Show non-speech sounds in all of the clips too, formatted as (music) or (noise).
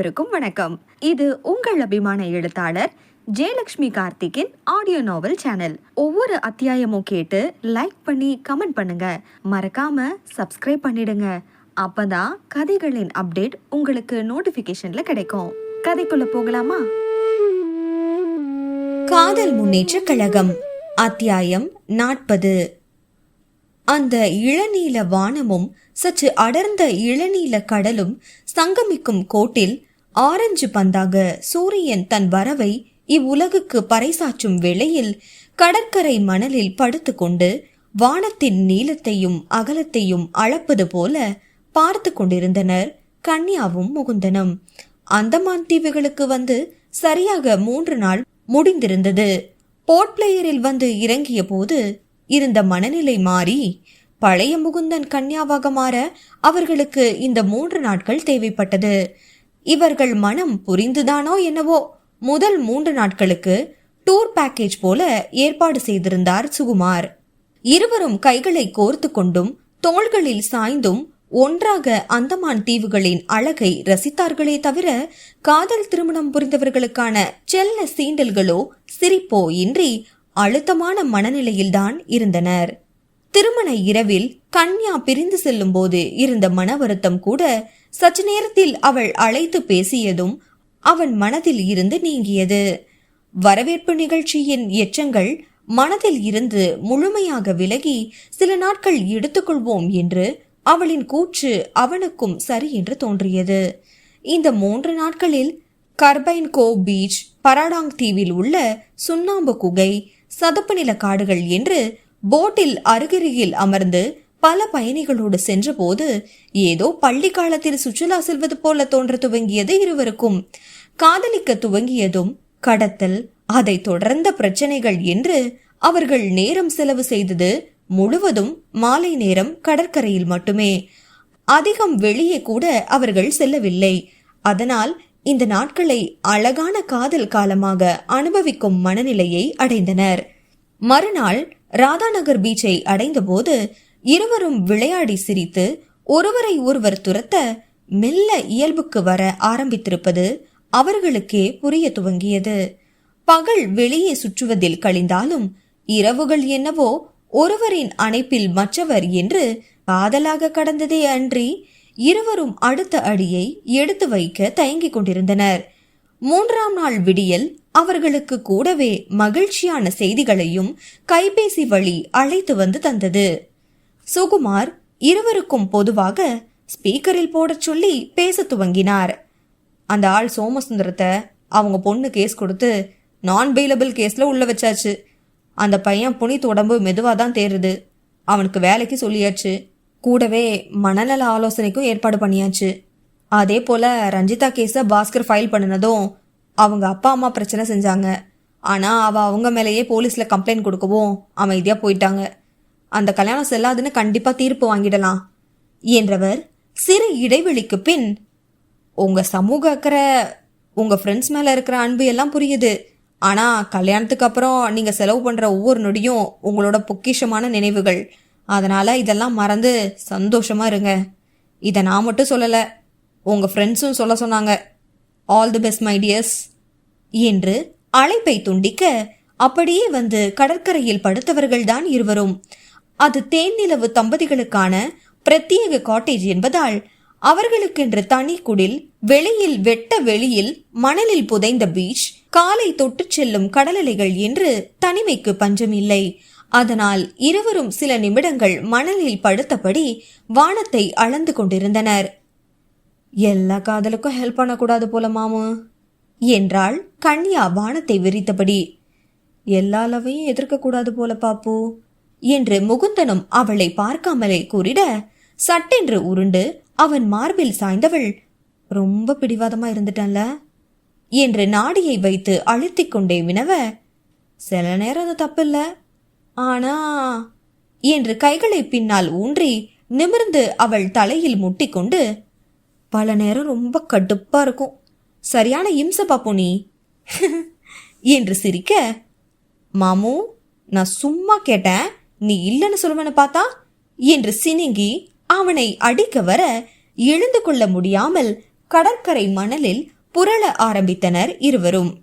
அனைவருக்கும் வணக்கம். இது உங்கள் அபிமான எழுத்தாளர் ஜெயலக்ஷ்மி கார்த்திக்கின் ஆடியோ நாவல் சேனல் ஒவ்வொரு அத்தியாயமும் கேட்டு லைக் பண்ணி கமெண்ட் பண்ணுங்க. மறக்காம சப்ஸ்கிரைப் பண்ணிடுங்க. அப்பதான் கதைகளின் அப்டேட் உங்களுக்கு நோட்டிபிகேஷன்ல கிடைக்கும். கதைக்குள்ள போகலாமா? காதல் முன்னேற்ற கழகம் அத்தியாயம் நாற்பது. அந்த இளநீல வானமும் சற்று அடர்ந்த இளநீல கடலும் சங்கமிக்கும் கோட்டில் ஆரஞ்சு பந்தாக சூரியன் தன் வரவை இவ்வுலகுக்கு பறைசாற்றும் வேளையில் கடற்கரை மணலில் படுத்துக்கொண்டு வானத்தின் நீளத்தையும் அகலத்தையும் அளப்பது போல பார்த்து கொண்டிருந்தனர் கன்யாவும் முகுந்தனும். அந்தமான் தீவுகளுக்கு வந்து சரியாக மூன்று நாள் முடிந்திருந்தது. போர்ட் பிளேயரில் வந்து இறங்கிய போது இருந்த மனநிலை மாறி பழைய முகுந்தன் கன்யாவாக மாற அவர்களுக்கு இந்த மூன்று நாட்கள் தேவைப்பட்டது. இவர்கள் மனம் புரிந்துதானோ என்னவோ? முதல் மூன்று நாட்களுக்கு டூர் பேக்கேஜ் போல ஏற்பாடு செய்திருந்தார் சுகுமார். இருவரும் கைகளை கோர்த்து கொண்டும் தோள்களில் சாய்ந்தும் ஒன்றாக அந்தமான் தீவுகளின் அழகை ரசித்தார்களே தவிர காதல் திருமணம் புரிந்தவர்களுக்கான செல்ல சீண்டல்களோ சிரிப்போ இன்றி அழுத்தமான மனநிலையில்தான் இருந்தனர். திருமண இரவில் கன்யா பிரிந்து செல்லும் போது இருந்த மன வருத்தம் கூட சற்று நேரத்தில் அவள் அழைத்து பேசியதும் அவன் மனதில் இருந்து நீங்கியது. வரவேற்பு நிகழ்ச்சியின் எச்சங்கள் மனதில் இருந்து முழுமையாக விலகி சில நாட்கள் எடுத்துக்கொள்வோம் என்று அவளின் கூற்று அவனுக்கும் சரி என்று தோன்றியது. இந்த மூன்று நாட்களில் கர்பைன் கோ பீச் பராடாங் தீவில் உள்ள சுண்ணாம்பு குகை சதுப்பு நில காடுகள் என்று போட்டில் அருகருகில் அமர்ந்து பல பயணிகளோடு சென்றபோது ஏதோ பள்ளி காலத்தில் சுற்றுலா செல்வது போல தோன்ற துவங்கியது இருவருக்கும். காதலிக்க துவங்கியதும் கடத்தல் அதை தொடர்ந்த பிரச்சனைகள் என்று அவர்கள் நேரம் செலவு செய்தது முழுவதும் மாலை நேரம் கடற்கரையில் மட்டுமே. அதிகம் வெளியே கூட அவர்கள் செல்லவில்லை. அதனால் இந்த நாட்களை அழகான காதல் காலமாக அனுபவிக்கும் மனநிலையை அடைந்தனர். மறுநாள் ராதாநகர் பீச்சை அடைந்தபோது இருவரும் விளையாடி சிரித்து ஒருவரை ஒருவர் துரத்த மெல்ல இயல்புக்கு வர ஆரம்பித்திருப்பது அவர்களுக்கே புரிய துவங்கியது. பகல் வெளியே சுற்றுவதில் கழிந்தாலும் இரவுகள் என்னவோ ஒருவரின் அணைப்பில் மற்றவர் என்று காதலாக கடந்ததே அன்றி இருவரும் அடுத்த அடியை எடுத்து வைக்க தயங்கிக் கொண்டிருந்தனர். மூன்றாம் நாள் விடியல் அவர்களுக்கு கூடவே மகிழ்ச்சியான செய்திகளையும் கைபேசி வழி அழைத்து வந்து தந்தது. சுகுமார் இருவருக்கும் பொதுவாக ஸ்பீக்கரில் போடச் சொல்லி பேச துவங்கினார். அந்த ஆள் சோமசுந்தரத்தை அவங்க பொண்ணு கேஸ் கொடுத்து நான் பெயிலபிள் கேஸ்ல உள்ள வச்சாச்சு. அந்த பையன் புனித் உடம்பு மெதுவாக தான் தேருது அவனுக்கு வேலைக்கு சொல்லியாச்சு. கூடவே மனநல ஆலோசனைக்கும் ஏற்பாடு பண்ணியாச்சு. அதே போல ரஞ்சிதா கேஸை பாஸ்கர் ஃபைல் பண்ணினதும் அவங்க அப்பா அம்மா பிரச்சனை செஞ்சாங்க. ஆனால் அவள் அவங்க மேலேயே போலீஸில் கம்ப்ளைண்ட் கொடுக்கவும் அமைதியாக போயிட்டாங்க. அந்த கல்யாணம் செல்லாதுன்னு கண்டிப்பாக தீர்ப்பு வாங்கிடலாம் என்றவர் சிறு இடைவெளிக்கு பின் உங்கள் சமூக அக்கறை உங்கள் ஃப்ரெண்ட்ஸ் மேலே இருக்கிற அன்பு எல்லாம் புரியுது. ஆனால் கல்யாணத்துக்கு அப்புறம் நீங்கள் செலவு பண்ணுற ஒவ்வொரு நொடியும் உங்களோட பொக்கிஷமான நினைவுகள். அதனால் இதெல்லாம் மறந்து சந்தோஷமாக இருங்க. இதை நான் மட்டும் சொல்லலை உங்கள் ஃப்ரெண்ட்ஸும் சொல்ல சொன்னாங்க. All the best my dears என்று அழைப்பை துண்டிக்க அப்படியே வந்து கடற்கரையில் படுத்தவர்கள்தான் இருவரும். அது தேன்நிலவு தம்பதிகளுக்கான பிரத்யேக காட்டேஜ் என்பதால் அவர்களுக்கென்று தனி குடில் வெளியில் வெட்ட வெளியில் மணலில் புதைந்த பீச் காலை தொட்டுச் செல்லும் கடலலைகள் என்று தனிமைக்கு பஞ்சம் இல்லை அதனால் இருவரும் சில நிமிடங்கள் மணலில் படுத்தபடி வானத்தை அளந்து கொண்டிருந்தனர். எல்லா காதலுக்கும் ஹெல்ப் பண்ணக்கூடாது போல மாமு. என்றாள் கன்யா வானத்தை விரித்தபடி. எல்லா லவையும் எதிர்க்கக்கூடாது போல பாப்பு என்று முகுந்தனும் அவளை பார்க்காமலே கூறிட சட்டென்று உருண்டு அவன் மார்பில் சாய்ந்தவள் ரொம்ப பிடிவாதமா இருந்துட்டன்ல என்று நாடியை வைத்து அழுத்திக் கொண்டே வினவ சில நேரம் அது தப்பில்ல ஆனா என்று கைகளை பின்னால் ஊன்றி நிமிர்ந்து அவள் தலையில் முட்டிக்கொண்டு பல நேரம் ரொம்ப கடுப்பா இருக்கும். சரியான இம்ச பாப்போம் நீ. (laughs) என்று சிரிக்க மாமு நான் சும்மா கேட்டேன். நீ இல்லைன்னு சொல்லுவேன்னு பார்த்தா? என்று சினுங்கி அவனை அடிக்க வர எழுந்து கொள்ள முடியாமல் கடற்கரை மணலில் புரள ஆரம்பித்தனர் இருவரும்.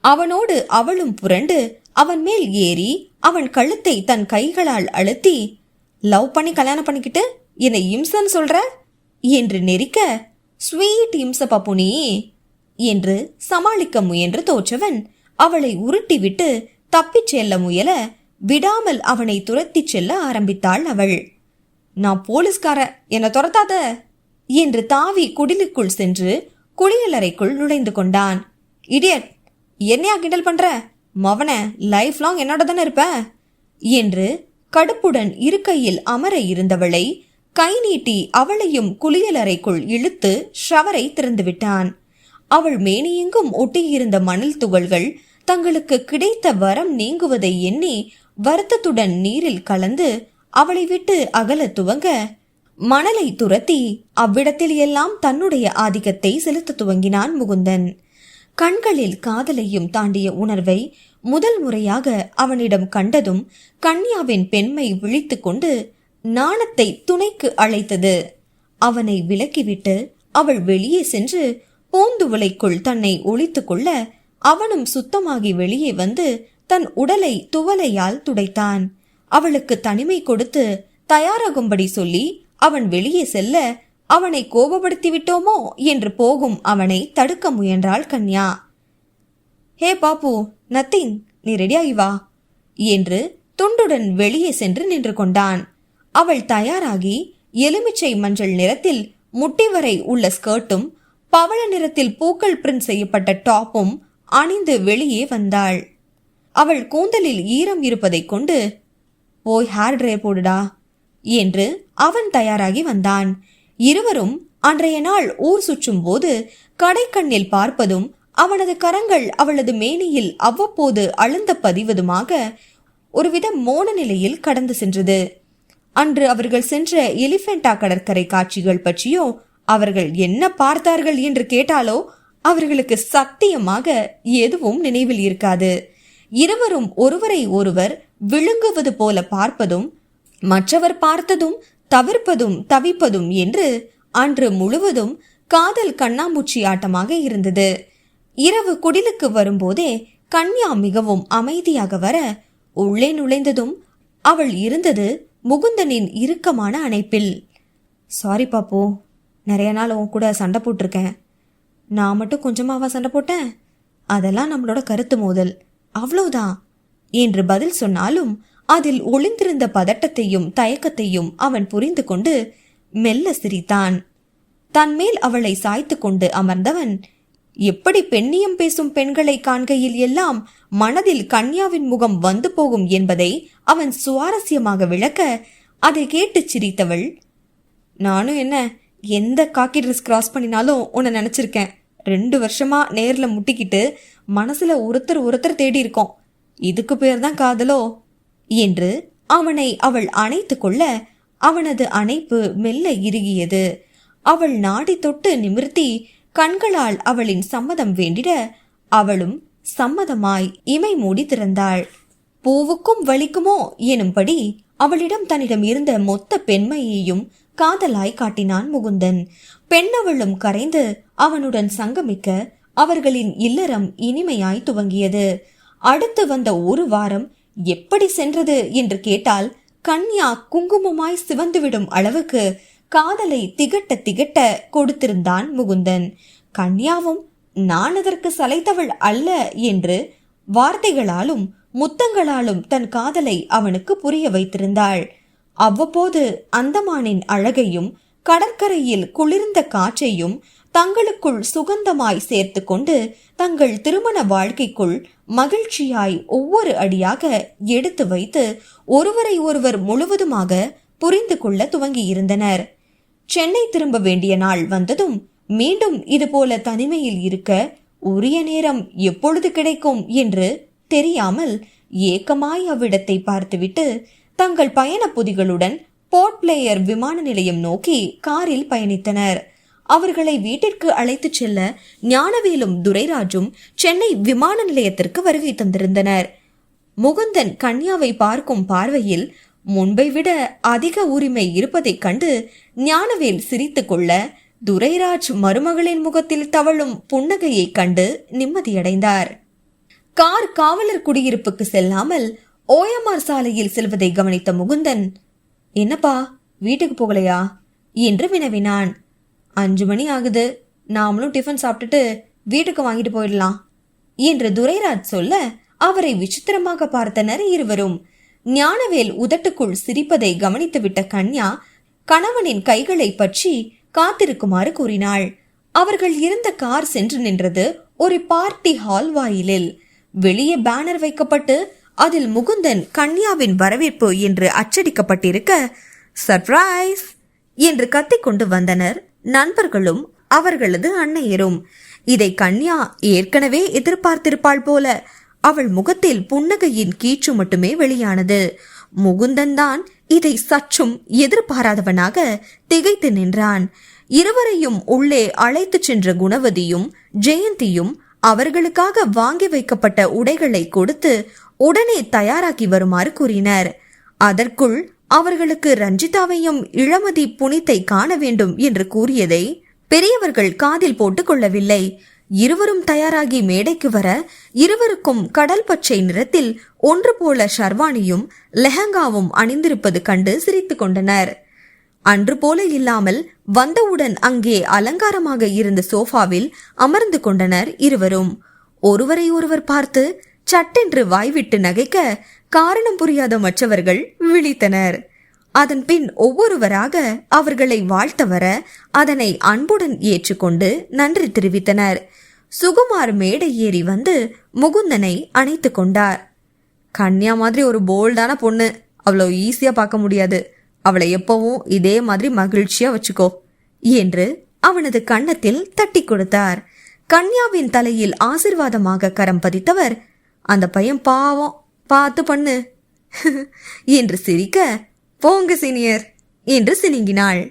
அவனோடு அவளும் புரண்டு அவன் மேல் ஏறி அவன் கழுத்தை தன் கைகளால் அழுத்தி லவ் பண்ணி கல்யாணம் பண்ணிக்கிட்டு என்னை இம்சன் சொல்ற? என்று நெரிக்க ஸ்வீட் இம்ச பப்புனி என்று சமாளிக்க முயன்று தோற்றவன். அவளை உருட்டிவிட்டு தப்பிச் செல்ல முயல விடாமல் அவனை துரத்திச் செல்ல ஆரம்பித்தாள் அவள். நான் போலீஸ்கார என்ன துரத்தாத! என்று தாவி குடிலுக்குள் சென்று குளியலறைக்குள் நுழைந்து கொண்டான். இடியட் என்னையா கிண்டல் பண்ற? மவன லைஃப் லாங் என்னோட தானே இருப்ப? என்று கடுப்புடன் இருக்கையில் அமர இருந்தவளை கை நீட்டி அவளையும் குளியலறைக்குள் இழுத்து ஷவரை திறந்துவிட்டான். அவள் மேனியெங்கும் ஒட்டியிருந்த மணல் துகள்கள் தங்களுக்கு கிடைத்த வரம் நீங்குவதை எண்ணி வருத்தத்துடன் நீரில் கலந்து அவளை விட்டு அகல துவங்க மணலை துரத்தி அவ்விடத்தில் எல்லாம் தன்னுடைய ஆதிக்கத்தை செலுத்த துவங்கினான் முகுந்தன். கண்களில் காதலையும் தாண்டிய உணர்வை முதல் முறையாக அவனிடம் கண்டதும் கன்யாவின் பெண்மை விழித்து கொண்டு நாணத்தை துணைக்கு அழைத்தது. அவனை விலக்கிவிட்டு அவள் வெளியே சென்று பூந்துவளைக்குள் தன்னை ஒளித்துக் கொள்ள அவனும் சுத்தமாகி வெளியே வந்து தன் உடலை துவலையால் துடைத்தான். அவளுக்கு தனிமை கொடுத்து தயாராகும்படி சொல்லி அவன் வெளியே செல்ல அவனை கோபப்படுத்தி விட்டோமோ என்று போகும் அவனை தடுக்க முயன்றாள் கன்யா. ஹே பாப்பு நத்திங் நீ ரெடியாகி வா என்று துண்டுடன் வெளியே சென்று நின்று கொண்டான். அவள் தயாராகி எலுமிச்சை மஞ்சள் நிறத்தில் முட்டி வரை உள்ள ஸ்கர்ட்டும் பவள நிறத்தில் பூக்கள் பிரிண்ட் செய்யப்பட்ட டாப்பும் அணிந்து வெளியே வந்தாள். அவள் கூந்தலில் ஈரம் இருப்பதைக் கொண்டு போய் ஹேர் ட்ரை போடுடா என்று அவன் தயாராகி வந்தான். இருவரும் அன்றைய நாள் ஊர் சுற்றும் போது கடைக்கண்ணில் பார்ப்பதும் அவனது கரங்கள் அவளது மேனியில் அவ்வப்போது அழுந்த பதிவதுமாக ஒருவித மோன நிலையில் கடந்து சென்றது. அன்று அவர்கள் சென்ற எலிபென்டா கடற்கரை காட்சிகள் பற்றியோ அவர்கள் என்ன பார்த்தார்கள் என்று கேட்டாலோ அவர்களுக்கு சத்தியமாக எதுவும் நினைவில் இருக்காது. இருவரும் ஒருவரை ஒருவர் விழுங்குவது போல பார்ப்பதும் மற்றவர் பார்த்ததும் தவிர்ப்பதும் தவிப்பதும் என்று அன்று முழுவதும் காதல் கண்ணாமூச்சி ஆட்டமாக இருந்தது. இரவு குடிலுக்கு வரும்போதே கன்யா மிகவும் அமைதியாக வர உள்ளே நுழைந்ததும் அவள் இருந்தது முகுந்தனின் இறுக்கமான அணைப்பில். சாரி பாப்போ நிறைய நாள் உன் கூட சண்டை போட்டிருக்கேன். நான் மட்டும் கொஞ்சமாவா சண்டை போட்டேன்? அதெல்லாம் நம்மளோட கருத்து மோதல். அவ்வளவுதான். என்று பதில் சொன்னாலும் அதில் ஒளிந்திருந்த பதட்டத்தையும் தயக்கத்தையும் அவன் புரிந்து கொண்டு மெல்ல சிரித்தான். தன் மேல் அவளை சாய்த்து கொண்டு அமர்ந்தவன் எப்படி பெண்ணியம் பேசும் பெண்களை காண்கையில் எல்லாம் மனதில் கன்யாவின் முகம் வந்து போகும் என்பதை அவன் சுவாரஸ்யமாக விளக்க அதை கேட்டு சிரித்தவள் நானும் என்ன எந்த காக்கி ட்ரெஸ் கிராஸ் பண்ணினாலும் உன்னை நினச்சிருக்கேன். ரெண்டு வருஷமா நேர்ல முட்டிக்கிட்டு மனசுல ஒருத்தர் ஒருத்தர் தேடி இருக்கோம். இதுக்கு பேர் தான் காதலோ? என்று அவனை அவள் அணைத்து கொள்ள அவனது அணைப்பு மெல்ல இறுகியது. அவள் நாடி தொட்டு நிமிர்த்தி கண்களால் அவளின் சம்மதம் வேண்டிட அவளும் சம்மதமாய் இமை மூடி திறந்தாள். பூவுக்கும் வலிக்குமோ? எனும்படி அவளிடம் தன்னிடம் இருந்த மொத்த பெண்மையையும் காதலாய் காட்டினான் முகுந்தன். பெண்ணவளும் கரைந்து அவனுடன் சங்கமிக்க அவர்களின் இல்லறம் இனிமையாய் துவங்கியது. அடுத்து வந்த ஒரு வாரம் எப்படி சென்றது? என்று கேட்டால் கன்யா குங்குமமாய் சிவந்துவிடும் அளவுக்கு காதலை திகட்ட திகட்ட கொடுத்திருந்தான் முகுந்தன். கன்யாவும் நான் அதற்கு சளைத்தவள் அல்ல என்று வார்த்தைகளாலும் முத்தங்களாலும் தன் காதலை அவனுக்கு புரிய வைத்திருந்தாள். அவ்வப்போது அந்தமானின் அழகையும் கடற்கரையில் குளிர்ந்த காற்றையும் தங்களுக்குள் சுகந்தமாய் சேர்த்து கொண்டு தங்கள் திருமண வாழ்க்கைக்குள் மகிழ்ச்சியாய் ஒவ்வொரு அடியாக எடுத்து வைத்து ஒருவரை ஒருவர் முழுவதுமாக புரிந்து கொள்ள துவங்கியிருந்தனர். சென்னை திரும்ப வேண்டிய நாள் வந்ததும் மீண்டும் இதுபோல தனிமையில் இருக்க உரிய நேரம் எப்பொழுது கிடைக்கும் என்று தெரியாமல் ஏக்கமாய் அவ்விடத்தை பார்த்துவிட்டு தங்கள் பயண பொதிகளுடன் போர்ட் பிளேயர் விமான நிலையம் நோக்கி காரில் பயணித்தனர். அவர்களை வீட்டிற்கு அழைத்துச் செல்ல ஞானவேலும் துரைராஜும் சென்னை விமான நிலையத்திற்கு வருகை தந்திருந்தனர். முகுந்தன் கன்யாவை பார்க்கும் பார்வையில் முன்பை விட அதிக உரிமை இருப்பதைக் கண்டு ஞானவேல் சிரித்துக் கொள்ள துரைராஜ் மருமகளின் முகத்தில் தவழும் புன்னகையைக் கண்டு நிம்மதியடைந்தார். கார் காவலர் குடியிருப்புக்கு செல்லாமல் ஓஎம்ஆர் சாலையில் செல்வதை கவனித்த முகுந்தன் என்னப்பா வீட்டுக்கு போகலையா? என்று வினவினான். அஞ்சு மணி ஆகுது. நாமளும் டிஃபன் சாப்பிட்டுட்டு வீட்டுக்கு வாங்கிட்டு போயிடலாம் என்று துரைராஜ் சொல்ல அவரை விசித்திரமாக பார்த்தனர் இருவரும். ஞானவேல் உதட்டுக்குள் சிரிப்பதை கவனித்துவிட்ட கன்யா கணவனின் கைகளை பற்றி காத்திருக்குமாறு கூறினாள். அவர்கள் இருந்த கார் சென்று நின்றது ஒரு பார்ட்டி ஹால் வாயிலில். வெளியே பேனர் வைக்கப்பட்டு அதில் முகுந்தன் கன்யாவின் வரவேற்பு என்று அச்சடிக்கப்பட்டிருக்க சர்ப்ரைஸ்! என்று கத்திக்கொண்டு வந்தனர். நண்பர்களும் அவர்களது அன்னையரும். இதை கன்யா ஏற்கனவே எதிர்பார்த்திருப்பாள் போல அவள் முகத்தில் புன்னகையின் கீச்சு மட்டுமே வெளியானது. முகுந்தன் தான் இதை சற்றும் எதிர்பாராதவனாக திகைத்து நின்றான். இருவரையும் உள்ளே அழைத்துச் சென்ற குணவதியும் ஜெயந்தியும் அவர்களுக்காக வாங்கி வைக்கப்பட்ட உடைகளை கொடுத்து உடனே தயாராகி வருமாறு கூறினர். அதற்குள் அவர்களுக்கு ரஞ்சிதாவையும் இளமதி புனித்தை காண வேண்டும் என்று கூறியதை பெரியவர்கள் காதில் போட்டுக் கொள்ளவில்லை. இருவரும் தயாராகி மேடைக்கு வர இருவருக்கும் கடல் பச்சை நிறத்தில் ஒன்று போல ஷர்வானியும் லெஹங்காவும் அணிந்திருப்பது கண்டு சிரித்துக் கொண்டனர். அன்று போல இல்லாமல் வந்தவுடன் அங்கே அலங்காரமாக இருந்த சோஃபாவில் அமர்ந்து கொண்டனர் இருவரும். ஒருவரை ஒருவர் பார்த்து சட்டென்று வாய்விட்டு நகைக்க காரணம் புரியாத மற்றவர்கள் விழித்தனர். அதன் பின் ஒவ்வொருவராக அவர்களை வாழ்த்த வர அதனை அன்புடன் ஏற்றுக்கொண்டு நன்றி தெரிவித்தனர். சுகுமார் மேடை ஏறி வந்து முகுந்தனை அணைத்து கொண்டார். கன்யா மாதிரி ஒரு போல்டான பொண்ணு. அவ்வளோ ஈஸியா பார்க்க முடியாது. அவளை எப்பவும் இதே மாதிரி மகிழ்ச்சியா வச்சுக்கோ என்று அவனது கன்னத்தில் தட்டி கொடுத்தார். கன்யாவின் தலையில் ஆசிர்வாதமாக கரம் பதித்தவர் அந்த பையன் பாவம் பார்த்து பண்ணு. (laughs) என்று சிரிக்க போங்க சீனியர் என்று சினிங்கினாள்.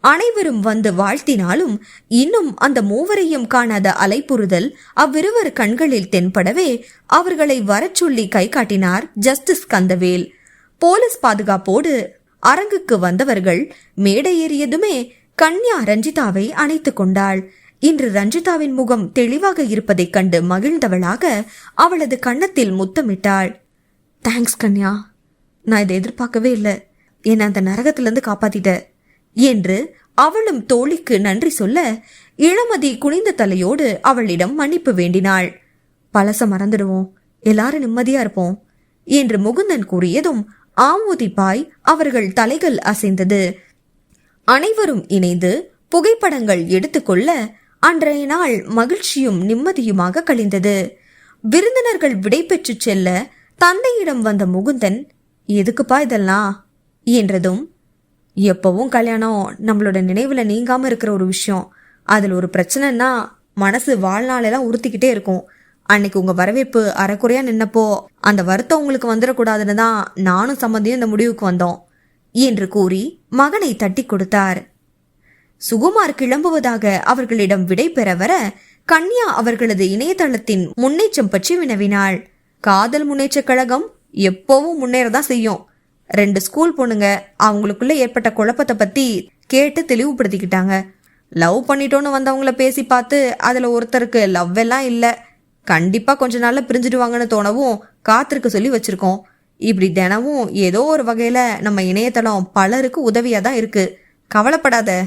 அனைவரும் வந்து வாழ்த்தினாலும் இன்னும் அந்த மூவரையும் காணாத அலைப்புறுதல் அவ்விருவர் கண்களில் தென்படவே அவர்களை வரச் சொல்லி கை காட்டினார் ஜஸ்டிஸ் கந்தவேல். போலீஸ் பாதுகாப்போடு அரங்குக்கு வந்தவர்கள் மேடை ஏறியதுமே கன்யா ரஞ்சிதாவை அணைத்து கொண்டாள். இன்று ரஞ்சிதாவின் முகம் தெளிவாக இருப்பதைக் கண்டு மகிழ்ந்தவளாக அவளது கன்னத்தில் முத்தமிட்டாள். தேங்க்ஸ் கன்யா. நான் இதை எதிர்பார்க்கவே இல்லை. என்னை அந்த நரகத்திலிருந்து காப்பாத்திட்ட. என்று அவளும் தோழிக்கு நன்றி சொல்ல இளமதி குனிந்த தலையோடு அவளிடம் மன்னிப்பு வேண்டினாள். பழச மறந்துடுவோம். எல்லாரும் நிம்மதியா இருப்போம். என்று முகுந்தன் கூறியதும் ஆமோதிப்பாய் அவர்கள் தலைகள் அசைந்தது. அனைவரும் இணைந்து புகைப்படங்கள் எடுத்துக்கொள்ள அன்றைய நாள் மகிழ்ச்சியும் நிம்மதியுமாக கழிந்தது. விருந்தினர்கள் விடைபெற்று செல்ல தந்தையிடம் வந்த முகுந்தன் எதுக்குப்பா இதெல்லாம்? என்றதும் எப்பவும் கல்யாணம் நம்மளோட நினைவுல நீங்காம இருக்கிற ஒரு விஷயம். அதில் ஒரு பிரச்சனைன்னா மனசு வாழ்நாளெல்லாம் உறுத்திக்கிட்டே இருக்கும். அன்னைக்கு உங்க வரவேற்பு அறக்குறையா நின்னப்போ அந்த வருத்தம் உங்களுக்கு வந்துடக்கூடாதுன்னு தான் நானும் சம்மந்தியும் இந்த முடிவுக்கு வந்தோம் என்று கூறி மகனை தட்டி கொடுத்தார். சுகுமார் கிளம்புவதாக அவர்களிடம் விடை பெற வர கன்யா அவர்களது இணையதளத்தின் முன்னேற்றம் பற்றி வினவினாள். காதல் முன்னேற்றக் கழகம் எப்பவும் முன்னேறதான் செய்யும். ரெண்டு ஸ்கூல் பொண்ணுங்க அவங்களுக்குள்ள ஏற்பட்ட குழப்பத்தை பத்தி கேட்டு தெளிவுபடுத்திக்கிட்டாங்க. லவ் பண்ணிட்டோன்னு வந்தவங்கள பேசி பார்த்து அதுல ஒருத்தருக்கு லவ் எல்லாம் இல்ல. கண்டிப்பா கொஞ்ச நாள்ல பிரிஞ்சிடுவாங்கன்னு தோணவும் காத்திருக்க சொல்லி வச்சிருக்கோம். இப்படி தினமும் ஏதோ ஒரு வகையில நம்ம இணையதளம் பலருக்கு உதவியா தான் இருக்கு. கவலைப்படாத.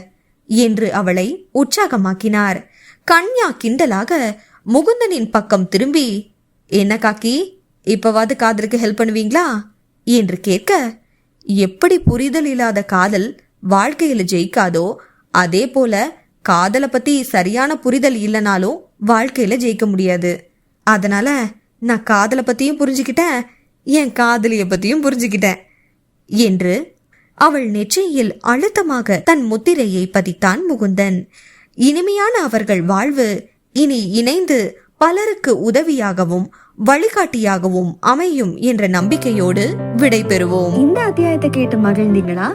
என்று அவளை உற்சாகமாக்கினார். கன்யா கிண்டலாக முகுந்தனின் பக்கம் திரும்பி என்ன காக்கி இப்பவாது காதலுக்கு ஹெல்ப் பண்ணுவீங்களா? என்று கேட்க எப்படி புரிதல் இல்லாத காதல் வாழ்க்கையில ஜெயிக்காதோ அதே போல காதலை பத்தி சரியான புரிதல் இல்லைனாலும் வாழ்க்கையில ஜெயிக்க முடியாது. அதனால நான் காதலை பத்தியும் புரிஞ்சுக்கிட்டேன் என் காதலிய பத்தியும் புரிஞ்சுக்கிட்டேன் என்று அவள் நெற்றியில் அழுத்தமாக தன் முத்திரையை பதித்தான் முகுந்தன். இனிமையான அவர்கள் வாழ்வு இனி இணைந்து பலருக்கு உதவியாகவும் வழிகாட்டியாகவும் அமையும் என்ற நம்பிக்கையோடு விடைபெறுவோம். இந்த அத்தியாயத்தை கேட்டு மகிழ்ந்தீங்களா?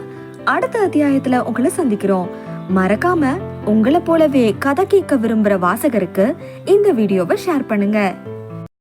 அடுத்த அத்தியாயத்துல உங்களை சந்திக்கிறோம். மறக்காம உங்களை போலவே கதை கேட்க விரும்புற வாசகருக்கு இந்த வீடியோவை ஷேர் பண்ணுங்க.